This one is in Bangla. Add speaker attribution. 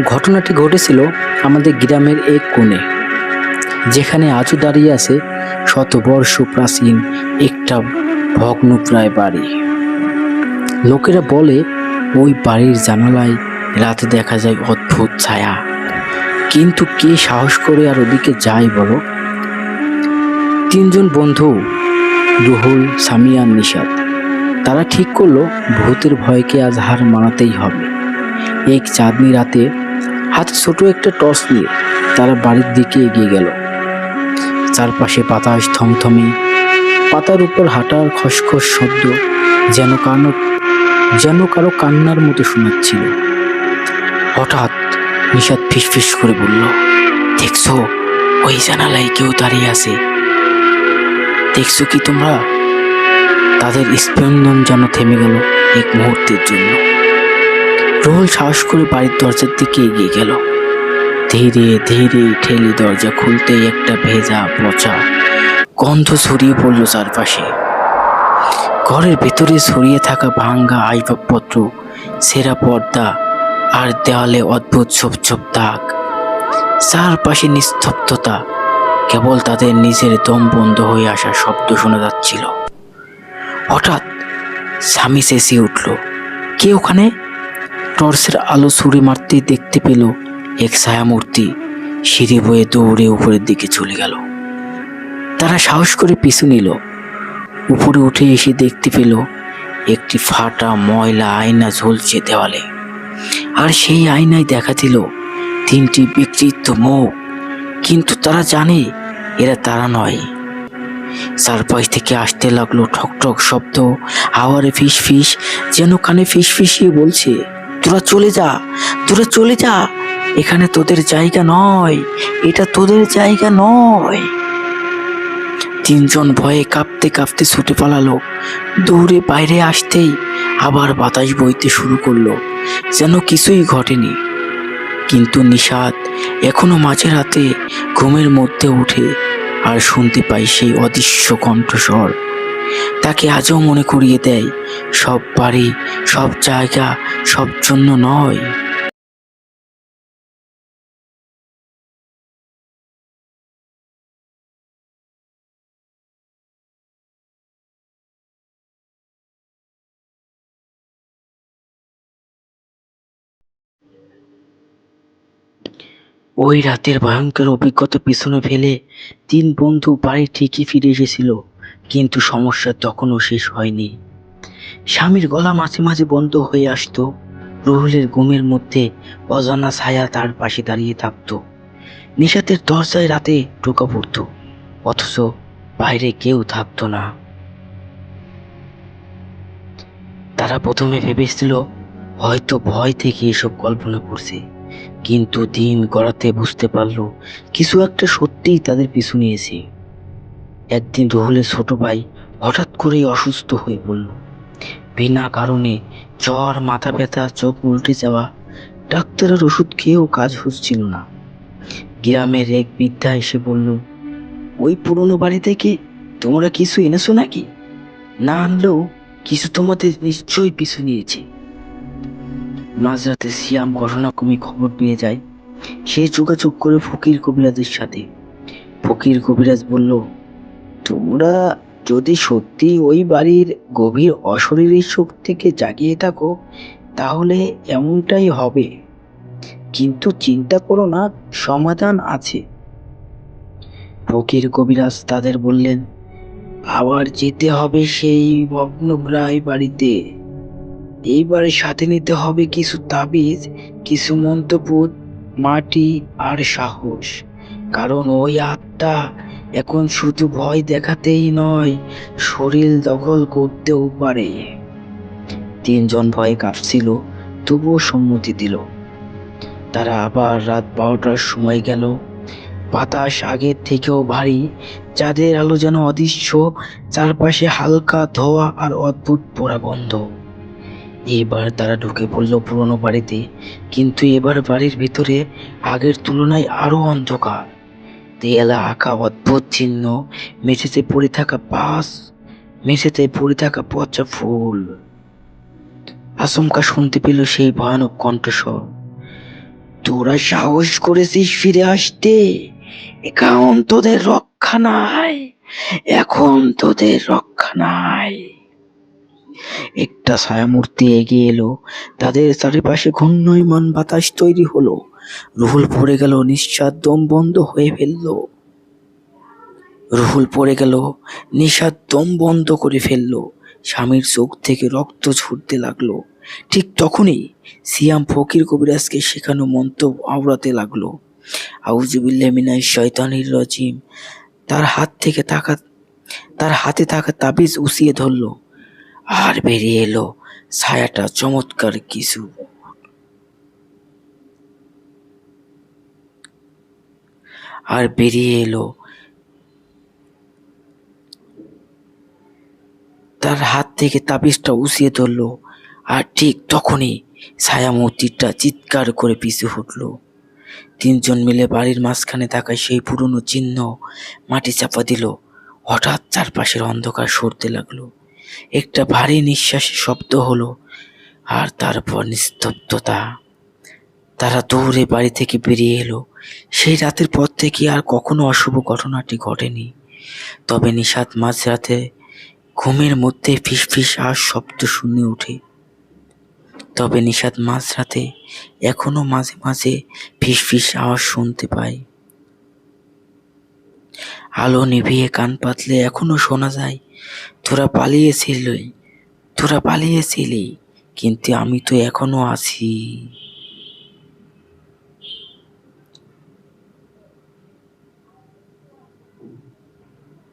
Speaker 1: ঘটনাটি ঘটেছিল আমাদের গ্রামের এক কোণে, যেখানে আজও দাঁড়িয়ে আছে শতবর্ষ প্রাচীন একটা ভগ্নপ্রায় বাড়ি। লোকেরা বলে, ওই বাড়ির জানালায় রাতে দেখা যায় অদ্ভুত ছায়া। কিন্তু কে সাহস করে আর ওদিকে যায় বলো? তিনজন বন্ধু, রুহুল সামিয়ান নিশাদ তারা ঠিক করল, ভূতের ভয়কে আজ হার মানাতেই হবে। এক চাঁদনি রাতে হাতে ছোট একটা টর্চ নিয়ে তারা বাড়ির দিকে এগিয়ে গেল। চারপাশে বাতাস থমথমে, পাতার উপর হাঁটার খসখস শব্দ যেন কানো, যেন কারও কান্নার মতো শোনাচ্ছিল। হঠাৎ নিষাদ ফিসফিস করে বলল, দেখছ, ওই জানালায় কেউ দাঁড়িয়ে আছে। দেখছ কি তোমরা? তাদের স্পন্দন যেন থেমে গেল এক মুহূর্তের জন্য। রোহল সাহস করে বাড়ির দরজার দিকে এগিয়ে গেল। ধীরে ধীরে ঠেলে দরজা খুলতেই একটা ভেজা, পচা গন্ধ ছড়িয়ে পড়ল চারপাশে। ঘরের ভেতরে ছড়িয়ে থাকা ভাঙ্গা আসবাবপত্র, সেরা পর্দা আর দেওয়ালে অদ্ভুত ছোপ ছোপ দাগ। চারপাশে নিস্তব্ধতা, কেবল তাদের নিজের দম বন্ধ হয়ে আসা শব্দ শোনা যাচ্ছিল। হঠাৎ স্বামী চেঁচিয়ে উঠল, কে ওখানে? টর্চের আলো ছুড়ে মারতেই দেখতে পেল এক ছায়ামূর্তি সিঁড়ি বয়ে দৌড়ে উপরের দিকে চলে গেল। তারা সাহস করে পিছু নিল। উপরে উঠে এসে দেখতে পেল একটি ফাটা ময়লা আয়না ঝুলছে দেওয়ালে। আর সেই আয়নায় দেখা দিল তিনটি বিকৃত মুখ। কিন্তু তারা জানে এরা তারা নয়। চারপাশ থেকে আসতে লাগল ঠকঠক শব্দ, আওয়ারে ফিস ফিস যেন কানে ফিস ফিসিয়ে বলছে তোরা চলে যা, তোরা চলে যা। এখানে তোদের জায়গা নয়, এটা তোদের জায়গা নয়। তিনজন ভয়ে কাঁপতে কাঁপতে ছুটে পালালো। দৌড়ে বাইরে আসতেই আবার বাতাস বইতে শুরু করল, যেন কিছুই ঘটেনি। কিন্তু নিষাদ এখনও মাঝে রাতে ঘুমের মধ্যে উঠে আর শুনতে পাই সেই অদৃশ্য কণ্ঠস্বর। তাকে আজও মনে করিয়ে দেয়, সব বাড়ি, সব জায়গা, সব জন্য নয়। ওই রাতের ভয়ঙ্কর অভিজ্ঞতা পিছনে ফেলে তিন বন্ধু বাড়ি ঠিকই ফিরে এসেছিল। কিন্তু সমস্যা তখনও শেষ হয়নি। স্বামীর গলা মাঝে মাঝে বন্ধ হয়ে আসতো। রুহুলের ঘুমের মধ্যে অজানা ছায়া তার পাশে দাঁড়িয়ে থাকতো। নিশাতের দরজায় রাতে ঢোকা পড়তো, অথচ বাইরে কেউ থাকতো না। তারা প্রথমে ভেবেছিল, হয়তো ভয় থেকে এসব কল্পনা করছে, কিন্তু দিন গড়াতে বুঝতে পারল, কিছু একটা সত্যিই তাদের পিছু নিয়েছে। একদিন রুহুলের ছোট ভাই হঠাৎ করেই অসুস্থ হয়ে পড়ল। বিনা কারণে জ্বর, মাথা ব্যথা, চোখ উল্টে যাওয়া, ডাক্তারের ওষুধ খেয়েও কাজ হচ্ছিল না। গ্রামের এক বৃদ্ধা এসে বলল, ওই পুরনো বাড়ি থেকে তোমরা কিছু এনেছো নাকি? না আনলেও কিছু তোমাদের নিশ্চয়ই পিছু নিয়েছে। মাঝরাতে সিয়াম ঘটনাক্রমে খবর পেয়ে যায়। সে যোগাযোগ করে ফকির কবিরাজের সাথে। ফকির কবিরাজ বলল তোমরা যদি সত্যি ওই বাড়ির গভীর অশরীরী শক্তিকে জাগিয়ে থাকো, তাহলে এমনটাই হবে। কিন্তু চিন্তা করো না, সমাধান আছে। ফকির কবিরাজ তাদের বললেন, আবার যেতে হবে সেই ভগ্নপ্রায় বাড়িতে। এইবারে সাথে নিতে হবে কিছু তাবিজ, কিছু মন্তপুত মাটি আর সাহস। কারণ ওই আত্মা এখন শুধু ভয় দেখাতেই নয়, শরীর দখল করতেও পারে। তিনজন ভয়ে কাঁপছিল, তবুও সম্মতি দিল। তারা আবার রাত বারোটার সময় গেল। বাতাস আগের থেকেও ভারী, চাঁদের আলো যেন অদৃশ্য, চারপাশে হালকা ধোয়া আর অদ্ভুত পোড়া গন্ধ এবার তারা ঢুকে পড়ল পুরনো বাড়িতে, কিন্তু এবার বাড়ির ভিতরে আগের তুলনায় আরও অন্ধকার। দেয়ালে আঁকা অদ্ভুত চিহ্ন, মেঝেতে পড়ে থাকা পাস মেঝেতে পড়ে থাকা পচা ফুল। আচমকা শুনতে পেল সেই ভয়ানক কণ্ঠস্বর।
Speaker 2: তোরা সাহস করেছিস ফিরে আসতে? এখন তোদের রক্ষা নাই, এখন তোদের রক্ষা নাই। একটা ছায়ামূর্তি এগিয়ে এলো। তাদের চারিপাশে ঘূর্ণয়মান বাতাস তৈরি হলো। রুহুল পড়ে গেল নিঃশ্বাস দম বন্ধ হয়ে ফেলল। রুহুল পড়ে গেল নিঃশ্বাস দম বন্ধ করে ফেলল। স্বামীর চোখ থেকে রক্ত ঝরতে লাগল। ঠিক তখনই সিয়াম ফকির কবিরাজকে শেখানো মন্ত্র আওড়াতে লাগল। আউজুবিল্লাহ মিনাশ শয়তানির রজিম। তার হাত থেকে তাকা তার হাতে থাকা তাবিজ উসিয়ে ধরলো। আর বেরিয়ে এলো ছায়াটা চমৎকার কিছু। আর বেরিয়ে এলো। তার হাত থেকে তাবিজটা উসিয়ে ধরলো আর ঠিক তখনই ছায়ামূর্তিটা চিৎকার করে পিছু উঠল তিনজন মিলে বাড়ির মাঝখানে থাকা সেই পুরনো চিহ্ন মাটি চাপা দিল। হঠাৎ চারপাশের অন্ধকার সরতে লাগল। একটা ভারী নিঃশ্বাসের শব্দ হলো আর তারপর নিস্তব্ধতা। তারা দৌড়ে বাড়ি থেকে বেরিয়ে এলো। সেই রাতের পর থেকে আর কখনো অশুভ ঘটনাটি ঘটেনি। তবে নিশাত মাঝরাতে ঘুমের মধ্যে ফিসফিস আর শব্দ শুনে ওঠে। তবে নিশাত মাঝরাতে এখনও মাঝে মাঝে ফিসফিস আওয়াজ শুনতে পায়। আলো নিভিয়ে কান পাতলে এখনও শোনা যায়, তোরা পালিয়েছিলি তোরা পালিয়েছিলি, কিন্তু আমি তো এখনও আছি।